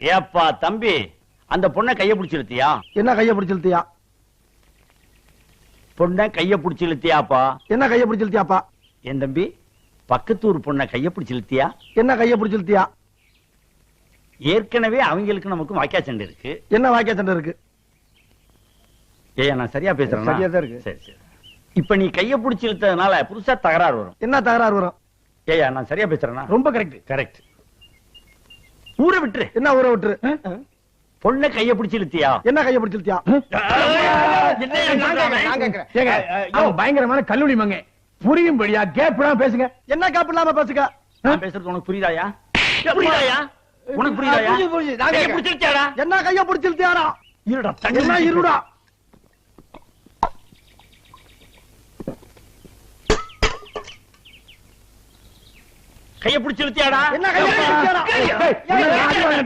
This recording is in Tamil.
ஏப்பா தம்பி அந்த பொண்ணை கைய பிடிச்சு இழுத்தியா? என்ன கைய பிடிச்சு இழுத்தியா? பொண்ணை கைய பிடிச்சு இழுத்தியாப்பா? என்ன கைய பிடிச்சு இழுத்தியாப்பா? என் தம்பி பக்கத்தூர் பொண்ணை கைய பிடிச்சு இழுத்தியா? என்ன கைய பிடிச்சு இழுத்தியா? ஏற்கனவே அவங்களுக்கு நமக்கு வாக்கியா சண்டை இருக்கு. என்ன வாக்கிய சண்டை இருக்கு? ஏய் நான் சரியா பேசுறேன்? சரியாதான் இருக்கு. சரி சரி. இப்ப நீ கைய பிடிச்சு இழுத்ததுனால புதுசா தகராறு வரும். என்ன தகராறு வரும்? ஏயா நான் சரியா பேசுறேனா? ரொம்ப கரெக்ட் கரெக்ட் ஊரை விட்டுரு. என்ன ஊரை விட்டுரு? பொண்ணை கைய பிடிச்சு இழுத்தியா? என்ன கைய பிடிச்சு இழுத்தியா? பயங்கரமான கல்லூரி மங்க புரியும்படியா கேப் பேசுங்க. என்ன காப்பு இல்லாம பேசுங்க நான் பேசுறது உனக்கு புரியுதாயா? புரியுதாயா? உனக்கு புரியுதாயா? என்ன கைய பிடிச்சு இழுத்தியாரா இருடா இருடா? கைய பிடிச்சு இழுத்தியாடா? என்ன கைய